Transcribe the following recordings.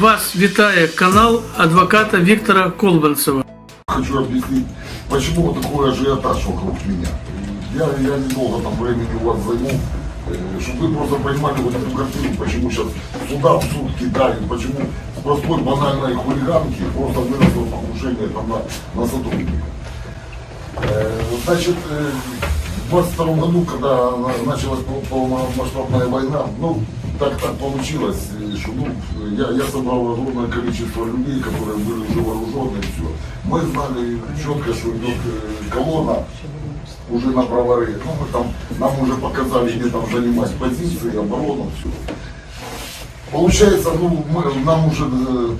Вас вітає канал адвоката Віктора Колбанцева. Хочу объяснить, почему такой ажиотаж вокруг меня. Я, я недолго там времени у вас займу, чтобы вы просто понимали вот эту картину, почему сейчас сюда в суд кидают, почему с простой банальной хулиганки просто выросло покушение там на, на сотрудника. Э, Значит, э, в 22 году, когда на- началась пол- полномасштабная война, ну, так так получилось, что ну, я, я собрал огромное количество людей, которые были уже вооружены, и все. Мы знали четко, что идет э, колонна уже на броваре. Ну, мы там, нам уже показали, где там занимать позиции, оборону, все. Получается, ну, мы, нам уже э,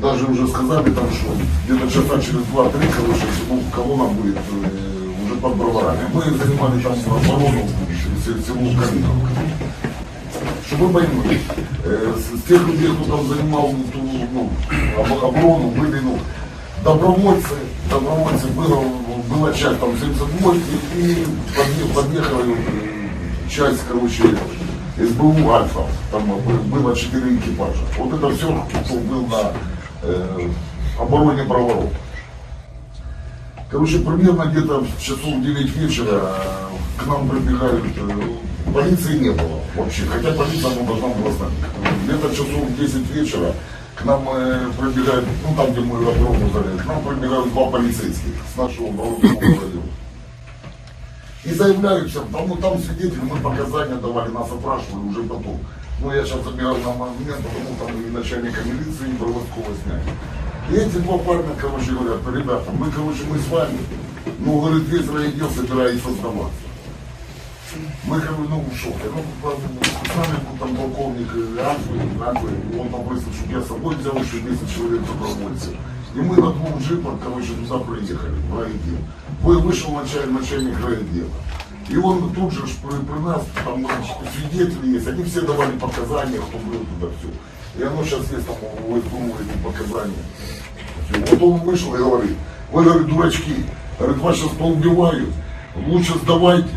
даже уже сказали там, что где-то часа через два-три, короче, ну, колонна будет э, уже под броварами. Мы занимали там оборону в се- Калиновка. Чтобы вы понимали, э, тех людей, кто там занимал ту, ну, об- оборону, были, ну, добровольцы, добровольцы, было, была часть там 72 и, и подъе- подъехала э, часть, короче, СБУ Альфа, там бы- было 4 экипажа. Вот это все, кто был на э, обороне Броваров. Короче, примерно где-то в часов 9 вечера э, к нам прибегают, э, полиции не было вообще, хотя полиция ну, должна была знать. Где-то часов в 10 вечера к нам э, пробегают, ну там, где мы оборону заняли, к нам пробегают два полицейских с нашего вооруженного района. И заявляются, там, ну, там свидетели, мы показания давали, нас опрашивали уже потом. Ну, я сейчас забираю на момент, потому там и начальника милиции, и Броводского сняли. И эти два парня, короче, говорят, ребята, мы, короче, мы с вами, ну, говорит, весь райотдел собирается сдаваться. Мы, как бы, ну, в шоке. Ну, с был там полковник Альфы, Альфы, он попросил, чтобы я с собой взял еще 10 человек добровольцев. И мы на двух джипах, короче, туда приехали, в райотдел. Вы- Вышел начальник, начальник райотдела. И он тут же при, при нас, там значит, свидетели есть, они все давали показания, кто был туда, все. И оно сейчас есть там СБУ эти показания. Всё. Вот он вышел и говорит, вы, говорит, дурачки, говорит, вас сейчас поубивают, лучше сдавайтесь.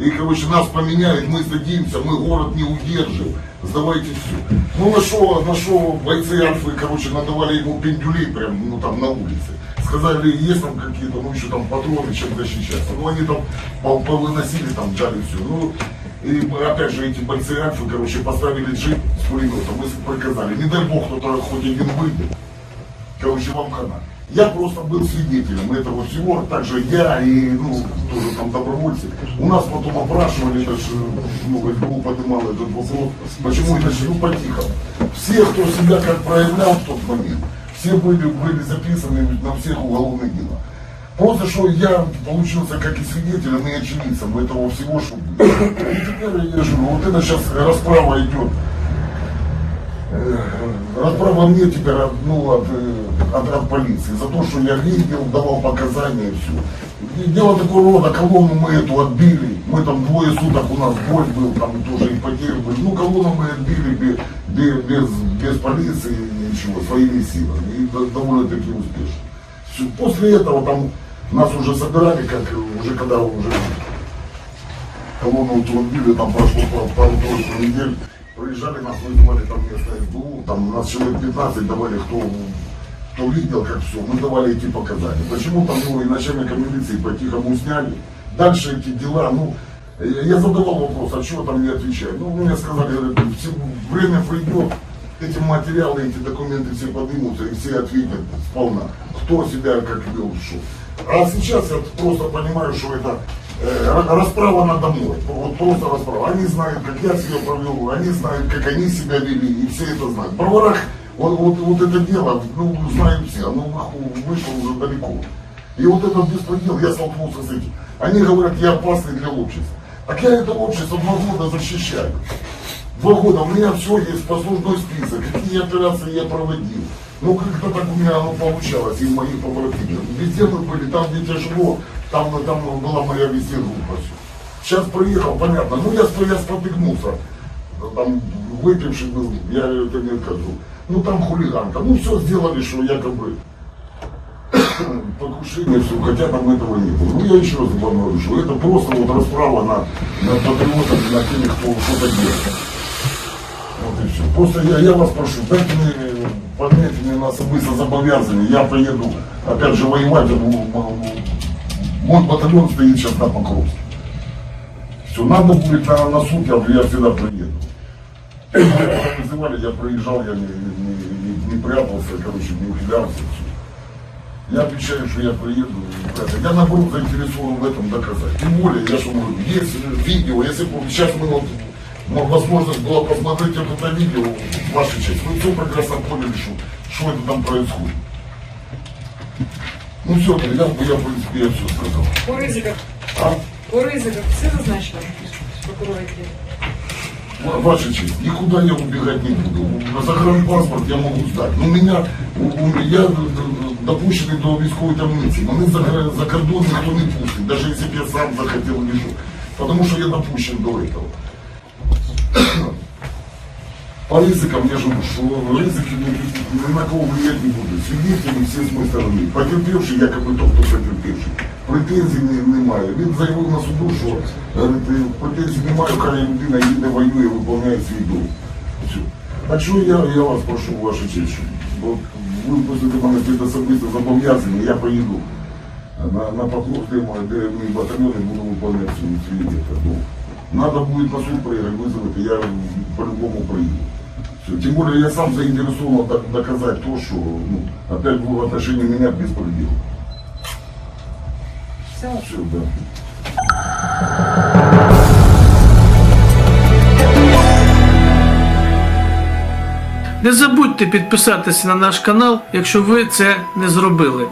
И, короче, нас поменяют, мы сдадимся, мы город не удержим, сдавайте все. Ну, на что, на что бойцы Альфы, короче, надавали ему пендюлей прям, ну, там, на улице. Сказали, есть там какие-то, ну, еще там патроны, чем защищаться. Ну, они там пол- повыносили, там, дали все. Ну, и опять же, эти бойцы Альфы, короче, поставили джип с пулеметом, мы приказали, не дай бог, кто-то хоть один выйдет. Короче, вам хана. Я просто был свидетелем этого всего, также я и, ну, тоже там добровольцы. У нас потом опрашивали, это ж, ну, СБУ поднимал этот вопрос, почему это ж, ну. Все, кто себя как проявлял в тот момент, все были, были записаны на всех уголовных дела. Просто что я получился как и свидетелем, и очевидцем этого всего, что было. И теперь я же, вот это сейчас расправа идет Расправа мне теперь ну, от, э, от, от полиции за то, что я видел, давал показания и все. И дело такого рода, колонну мы эту отбили, мы там двое суток у нас бой был, там тоже и потери. Ну, колонну мы отбили без, без, без, полиции, ничего, своими силами, и до- довольно-таки успешно. Всё. После этого там нас уже собирали, как уже когда уже колонну отбили, там прошло пару- пару-тройку недель, приезжали, нас вызывали там место СБУ, там нас человек 15 давали, кто, кто видел, как все, мы давали эти показания. Почему там ну, и начальника милиции по-тихому сняли, дальше эти дела, ну, я задавал вопрос, а чего там не отвечают? Ну, мне сказали, говорят, «Всё, время придет, эти материалы, эти документы все поднимутся и все ответят сполна, кто себя как вел, что. А сейчас я просто понимаю, что это расправа надо мной. Вот просто расправа. Они знают, как я себя провел, они знают, как они себя вели, и все это знают. Броварах вот, вот, вот это дело, ну, знают все, оно вышло уже далеко. И вот этот беспредел, я столкнулся с этим. Они говорят, я опасный для общества. Так я это общество два года защищаю. Два года, у меня все есть, послужной список, какие операции я проводил. Ну, как-то так у меня оно получалось, и моих побратимов. Везде мы были, там, где тяжело, там, там была моя всё. Сейчас приехал, понятно, ну я, я спотыкнулся, там выпивший был, я это не скажу. Ну там хулиганка, ну все сделали, что якобы покушение, все, хотя там этого не было. Ну, я еще раз говорю, что это просто вот расправа на, на патриотов, на тех, кто что-то делает. Вот и все. Просто я, я вас прошу, дайте мне, подайте мне на особисто зобов'язання, я приеду, опять же, воевать, м- м- мой батальон стоит сейчас на Покровске. Все, надо будет на, на суд, я, я всегда приеду. Вызывали, я приезжал, я не, не, не- не прятался, короче, не ухилялся. всё. Я обещаю, что я приеду. Я наоборот заинтересован в этом доказать. Тем более, я что говорю, есть видео, если бы сейчас мы вот, м- возможность была посмотреть вот это видео, ваша честь, вы все прекрасно поняли, что, что это там происходит. Ну все, я, я, в принципе, я все сказал. По ризиках, А? по ризиках все зазначено прокурор який? Ва- Ваша честь, никуда я убегать не буду. На загранпаспорт я могу сдать. Но меня, у- у- я д- д- допущений до військової таємниці. Мене за, гра- за кордон ніхто не пустить, даже если б я сам захотел лежу. Потому что я допущен до этого. По ризикам я живу, что ризики ни, ни на кого влиять не будут. Свидетели все с моей стороны. Потерпевший, якобы тот, хто потерпевший. Претензій не- немає. Він заявив на суду, що е, претензій немає, хай людина їде воює, виконує свій долг. Все. Так що я, я вас прошу, ваша честь, щоб бо ви просите мене під особисто зобов'язання, я поїду на, на Покров, де, мой- де мій батальйон і буду виконувати свій, свій долг. Надо будет на суд приехать, вызовут, и я по-любому приеду. Все. Тем более я сам заинтересован док- доказать то, что ну, опять в отношении меня беспредел. Все. Все, да. Не забудьте підписатися на наш канал, якщо ви це не зробили.